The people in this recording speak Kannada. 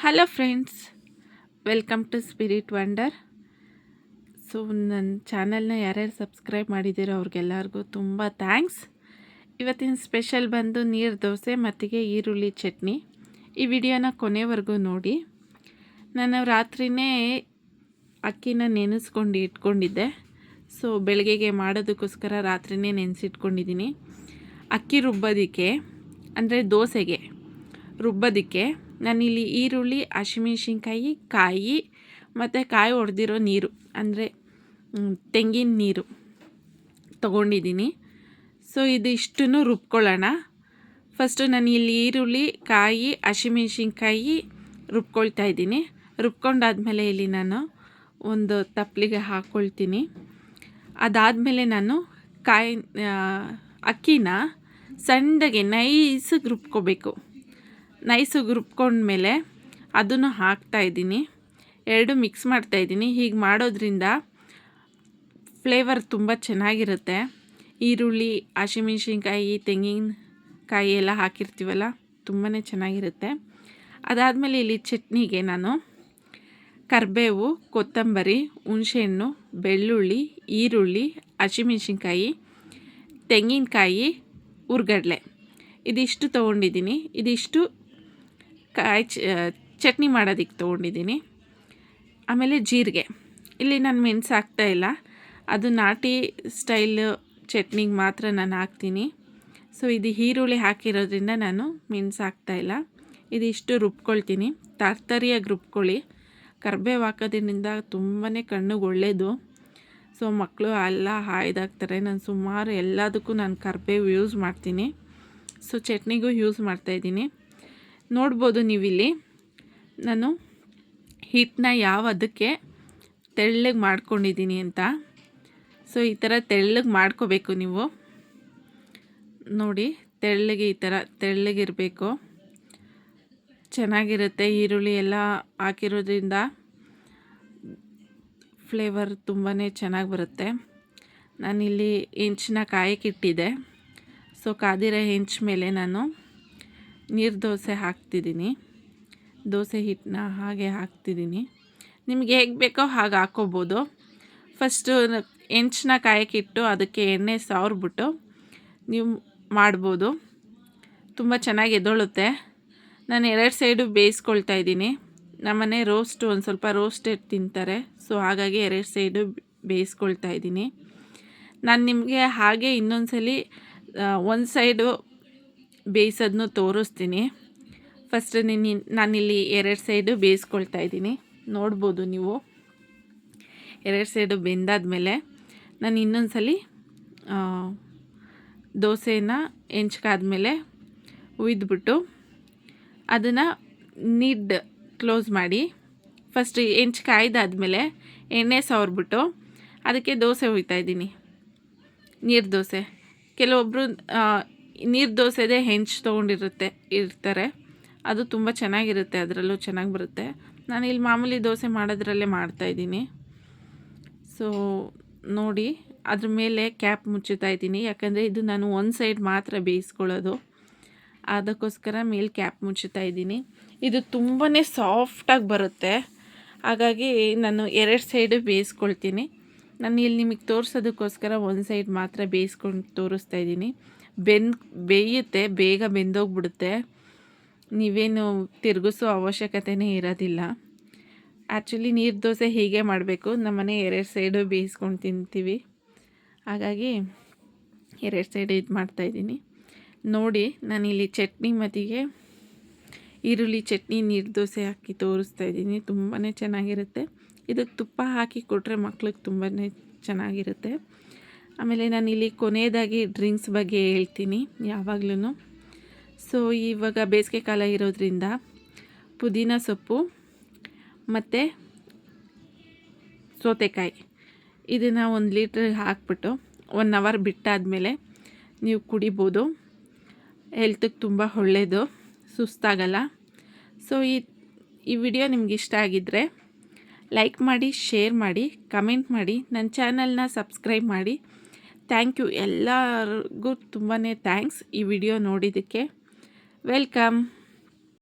Hello friends welcome to spirit wonder so ನನ್ನ ಚಾನಲ್ನ ಯಾರ್ಯಾರು ಸಬ್ಸ್ಕ್ರೈಬ್ ಮಾಡಿದ್ದೀರೋ ಅವ್ರಿಗೆಲ್ಲರಿಗೂ ತುಂಬ ಥ್ಯಾಂಕ್ಸ್ ಇವತ್ತಿನ ಸ್ಪೆಷಲ್ ಬಂದು ನೀರು, ದೋಸೆ ಮತ್ತಿಗೆ ಈರುಳ್ಳಿ ಚಟ್ನಿ. ಈ ವಿಡಿಯೋನ ಕೊನೆವರೆಗೂ ನೋಡಿ. ನಾನು ರಾತ್ರಿಯೇ ಅಕ್ಕಿನ ನೆನೆಸ್ಕೊಂಡು ಇಟ್ಕೊಂಡಿದ್ದೆ. ಸೊ ಬೆಳಗ್ಗೆಗೆ ಮಾಡೋದಕ್ಕೋಸ್ಕರ ರಾತ್ರಿಯೇ ನೆನೆಸಿಟ್ಕೊಂಡಿದ್ದೀನಿ. ಅಕ್ಕಿ ರುಬ್ಬೋದಕ್ಕೆ, ಅಂದರೆ ದೋಸೆಗೆ ರುಬ್ಬೋದಕ್ಕೆ ನಾನಿಲ್ಲಿ ಈರುಳ್ಳಿ, ಹಸಿಮೆಣ್ಸಿನ್ಕಾಯಿ, ಕಾಯಿ ಮತ್ತು ಕಾಯಿ ಹೊಡೆದಿರೋ ನೀರು, ಅಂದರೆ ತೆಂಗಿನ ನೀರು ತೊಗೊಂಡಿದ್ದೀನಿ. ಸೊ ಇದಿಷ್ಟನ್ನು ರುಬ್ಕೊಳ್ಳೋಣ. ಫಸ್ಟು ನಾನು ಇಲ್ಲಿ ಈರುಳ್ಳಿ, ಕಾಯಿ, ಹಸಿಮೆಣ್ಸಿನ್ಕಾಯಿ ರುಬ್ಕೊಳ್ತಾ ಇದ್ದೀನಿ. ರುಬ್ಕೊಂಡಾದಮೇಲೆ ಇಲ್ಲಿ ನಾನು ಒಂದು ತಪ್ಪಲಿಗೆ ಹಾಕ್ಕೊಳ್ತೀನಿ ಅದಾದಮೇಲೆ ನಾನು ಕಾಯಿ ಅಕ್ಕಿನ ಸಣ್ಣಗೆ ನೈಸಿಗೆ ರುಬ್ಕೋಬೇಕು. ನೈಸಿಗೆ ರುಬ್ಕೊಂಡ್ಮೇಲೆ ಅದನ್ನು ಹಾಕ್ತಾಯಿದ್ದೀನಿ ಎರಡು ಮಿಕ್ಸ್ ಮಾಡ್ತಾಯಿದ್ದೀನಿ ಹೀಗೆ ಮಾಡೋದ್ರಿಂದ ಫ್ಲೇವರ್ ತುಂಬ ಚೆನ್ನಾಗಿರುತ್ತೆ. ಈರುಳ್ಳಿ, ಹಸಿಮೆಣ್ಸಿನ್ಕಾಯಿ, ತೆಂಗಿನಕಾಯಿ ಎಲ್ಲ ಹಾಕಿರ್ತೀವಲ್ಲ ತುಂಬಾ ಚೆನ್ನಾಗಿರುತ್ತೆ. ಅದಾದಮೇಲೆ ಇಲ್ಲಿ ಚಟ್ನಿಗೆ ನಾನು ಕರಿಬೇವು, ಕೊತ್ತಂಬರಿ, ಹುಣಸೆಹಣ್ಣು, ಬೆಳ್ಳುಳ್ಳಿ, ಈರುಳ್ಳಿ, ಹಸಿಮೆಣ್ಸಿನ್ಕಾಯಿ, ತೆಂಗಿನಕಾಯಿ, ಉರ್ಗಡಲೆ. ಇದಿಷ್ಟು ತೊಗೊಂಡಿದ್ದೀನಿ. ಇದಿಷ್ಟು ಕಾಯಿ ಚಟ್ನಿ ಮಾಡೋದಕ್ಕೆ ತೊಗೊಂಡಿದ್ದೀನಿ. ಆಮೇಲೆ ಜೀರಿಗೆ. ಇಲ್ಲಿ ನಾನು ಮೆಣಸು ಹಾಕ್ತಾಯಿಲ್ಲ ಅದು ನಾಟಿ ಸ್ಟೈಲ್ ಚಟ್ನಿಗೆ ಮಾತ್ರ ನಾನು ಹಾಕ್ತೀನಿ. ಸೊ, ಇದು ಈರುಳ್ಳಿ ಹಾಕಿರೋದ್ರಿಂದ ನಾನು ಮೆಣಸು ಹಾಕ್ತಾಯಿಲ್ಲ ಇದಿಷ್ಟು ರುಬ್ಕೊಳ್ತೀನಿ. ತರ್ತರಿಯಾಗಿ ರುಬ್ಕೊಳ್ಳಿ. ಕರ್ಬೇವು ಹಾಕೋದ್ರಿಂದ ತುಂಬಾ ಕಣ್ಣಿಗೆ ಒಳ್ಳೆಯದು ಸೊ ಮಕ್ಕಳು ಎಲ್ಲ ಹಾಯ್ದಾಗ್ತಾರೆ. ನಾನು ಸುಮಾರು ಎಲ್ಲದಕ್ಕೂ ನಾನು ಕರ್ಬೇವು ಯೂಸ್ ಮಾಡ್ತೀನಿ. ಸೊ, ಚಟ್ನಿಗೂ ಯೂಸ್ ಮಾಡ್ತಾಯಿದ್ದೀನಿ ನೋಡ್ಬೋದು ನೀವಿಲ್ಲಿ. ನಾನು ಹಿಟ್ಟನ್ನ ಯಾವ ಅದಕ್ಕೆ ತೆಳ್ಳಗೆ ಮಾಡ್ಕೊಂಡಿದ್ದೀನಿ ಅಂತ. ಸೊ ಈ ಥರ ತೆಳ್ಳಗೆ ಮಾಡ್ಕೋಬೇಕು ನೀವು. ನೋಡಿ, ತೆಳ್ಳಗೆ ಈ ಥರ ತೆಳ್ಳಗಿರಬೇಕು ಚೆನ್ನಾಗಿರುತ್ತೆ ಈರುಳ್ಳಿ ಎಲ್ಲ ಹಾಕಿರೋದ್ರಿಂದ ಫ್ಲೇವರ್ ತುಂಬಾ ಚೆನ್ನಾಗಿ ಬರುತ್ತೆ. ನಾನಿಲ್ಲಿ ಹೆಂಚಿನ ಕಾಯಕ್ಕಿಟ್ಟಿದ್ದೆ ಸೊ ಕಾದಿರೋ ಹೆಂಚು ಮೇಲೆ ನಾನು ನೀರು ದೋಸೆ ಹಾಕ್ತಿದ್ದೀನಿ. ದೋಸೆ ಹಿಟ್ಟನ್ನ ಹಾಗೆ ಹಾಕ್ತಿದ್ದೀನಿ. ನಿಮಗೆ ಹೇಗೆ ಬೇಕೋ ಹಾಗೆ ಹಾಕ್ಕೋಬೋದು. ಫಸ್ಟು ಹೆಂಚನ್ನ ಕಾಯಕ್ಕಿಟ್ಟು ಅದಕ್ಕೆ ಎಣ್ಣೆ ಸಾವ್ರಿಬಿಟ್ಟು ನೀವು ಮಾಡ್ಬೋದು. ತುಂಬ ಚೆನ್ನಾಗಿ ಎದ್ದೊಳುತ್ತೆ ನಾನು ಎರಡು ಸೈಡು ಬೇಯಿಸ್ಕೊಳ್ತಾ ಇದ್ದೀನಿ. ನಮ್ಮನೆ ರೋಸ್ಟು ಒಂದು ಸ್ವಲ್ಪ ರೋಸ್ಟೆಡ್ ತಿಂತಾರೆ. ಸೊ ಹಾಗಾಗಿ ಎರಡು ಸೈಡು ಬೇಯಿಸ್ಕೊಳ್ತಾ ಇದ್ದೀನಿ. ನಾನು ನಿಮಗೆ ಹಾಗೆ ಇನ್ನೊಂದು ಸಲ ಒಂದು ಸೈಡು ಬೇಯಿಸೋದನ್ನು ತೋರಿಸ್ತೀನಿ. ಫಸ್ಟ್ ನಿನ್ನ ನಾನಿಲ್ಲಿ ಎರಡು ಸೈಡು ಬೇಯಿಸ್ಕೊಳ್ತಾ ಇದ್ದೀನಿ. ನೋಡ್ಬೋದು ನೀವು. ಎರಡು ಸೈಡು ಬೆಂದಾದ್ಮೇಲೆ ನಾನು ಇನ್ನೊಂದು ಸಲ ದೋಸೆನ ಹೆಂಚ್ಕಾದ್ಮೇಲೆ ಉಯ್ದುಬಿಟ್ಟು ಅದನ್ನು ನಿಡ್ ಕ್ಲೋಸ್ ಮಾಡಿ ಫಸ್ಟ್ ಹೆಂಚು ಕಾಯ್ದಾದ್ಮೇಲೆ ಎಣ್ಣೆ ಸವರ್ಬಿಟ್ಟು ಅದಕ್ಕೆ ದೋಸೆ ಇದ್ದೀನಿ. ನೀರು ದೋಸೆ. ಕೆಲವೊಬ್ಬರು ನೀರು ದೋಸೆದೇ ಹೆಂಚು ತೊಗೊಂಡಿರುತ್ತೆ, ಇರ್ತಾರೆ. ಅದು ತುಂಬ ಚೆನ್ನಾಗಿರುತ್ತೆ, ಅದರಲ್ಲೂ ಚೆನ್ನಾಗಿ ಬರುತ್ತೆ. ನಾನು ಇಲ್ಲಿ ಮಾಮೂಲಿ ದೋಸೆ ಮಾಡೋದ್ರಲ್ಲೇ ಮಾಡ್ತಾಯಿದ್ದೀನಿ ಸೊ ನೋಡಿ, ಅದ್ರ ಮೇಲೆ ಕ್ಯಾಪ್ ಮುಚ್ಚುತ್ತಾ ಇದ್ದೀನಿ. ಯಾಕಂದರೆ ಇದು ನಾನು ಒಂದು ಸೈಡ್ ಮಾತ್ರ ಬೇಯಿಸ್ಕೊಳ್ಳೋದು. ಅದಕ್ಕೋಸ್ಕರ ಮೇಲೆ ಕ್ಯಾಪ್ ಮುಚ್ಚುತ್ತಾ ಇದ್ದೀನಿ. ಇದು ತುಂಬಾ ಸಾಫ್ಟಾಗಿ ಬರುತ್ತೆ. ಹಾಗಾಗಿ ನಾನು ಎರಡು ಸೈಡು ಬೇಯಿಸ್ಕೊಳ್ತೀನಿ. ನಾನು ಇಲ್ಲಿ ನಿಮಗೆ ತೋರಿಸೋದಕ್ಕೋಸ್ಕರ ಒಂದು ಸೈಡ್ ಮಾತ್ರ ಬೇಯಿಸ್ಕೊಂಡು ತೋರಿಸ್ತಾ ಇದ್ದೀನಿ. ಬೆನ್, ಬೇಯುತ್ತೆ, ಬೇಗ ಬೆಂದೋಗ್ಬಿಡುತ್ತೆ. ನೀವೇನು ತಿರುಗಿಸೋ ಅವಶ್ಯಕತೆಯೇ ಇರೋದಿಲ್ಲ. ಆ್ಯಕ್ಚುಲಿ ನೀರು ದೋಸೆ ಹೀಗೆ ಮಾಡಬೇಕು. ನಮ್ಮನೆ ಎರಡು ಸೈಡು ಬೇಯಿಸ್ಕೊಂಡು ತಿಂತೀವಿ. ಹಾಗಾಗಿ ಎರಡು ಸೈಡ್ ಇದು ಮಾಡ್ತಾಯಿದ್ದೀನಿ ನೋಡಿ ನಾನಿಲ್ಲಿ ಚಟ್ನಿ ಮತ್ತಿಗೆ ಈರುಳ್ಳಿ ಚಟ್ನಿ, ನೀರು ದೋಸೆ ಹಾಕಿ ತೋರಿಸ್ತಾ ಇದ್ದೀನಿ. ತುಂಬಾ ಚೆನ್ನಾಗಿರುತ್ತೆ. ಇದಕ್ಕೆ ತುಪ್ಪ ಹಾಕಿ ಕೊಟ್ಟರೆ ಮಕ್ಳಿಗೆ ತುಂಬಾ ಚೆನ್ನಾಗಿರುತ್ತೆ. ಆಮೇಲೆ ನಾನು ಇಲ್ಲಿ ಕೊನೆಯದಾಗಿ ಡ್ರಿಂಕ್ಸ್ ಬಗ್ಗೆ ಹೇಳ್ತೀನಿ ಯಾವಾಗಲೂ ಸೊ ಇವಾಗ ಬೇಸಿಗೆ ಕಾಲ ಇರೋದ್ರಿಂದ ಪುದೀನ ಸೊಪ್ಪು ಮತ್ತು ಸೌತೆಕಾಯಿ ಇದನ್ನು ಒಂದು ಲೀಟ್ರ್ ಹಾಕ್ಬಿಟ್ಟು ಒನ್ ಅವರ್ ಬಿಟ್ಟಾದಮೇಲೆ ನೀವು ಕುಡಿಬೋದು. ಹೆಲ್ತಿಗೆ ತುಂಬ ಒಳ್ಳೆಯದು ಸುಸ್ತಾಗಲ್ಲ. ಸೊ ಈ ಈ ವಿಡಿಯೋ ನಿಮ್ಗೆ ಇಷ್ಟ ಆಗಿದ್ದರೆ ಲೈಕ್ ಮಾಡಿ ಶೇರ್ ಮಾಡಿ ಕಮೆಂಟ್ ಮಾಡಿ ನನ್ನ ಚಾನಲ್ನ ಸಬ್ಸ್ಕ್ರೈಬ್ ಮಾಡಿ. ಥ್ಯಾಂಕ್ ಯು ಎಲ್ಲರಿಗೂ ತುಂಬಾ ಥ್ಯಾಂಕ್ಸ್ ಈ ವಿಡಿಯೋ ನೋಡಿದ್ದಕ್ಕೆ. ವೆಲ್ಕಮ್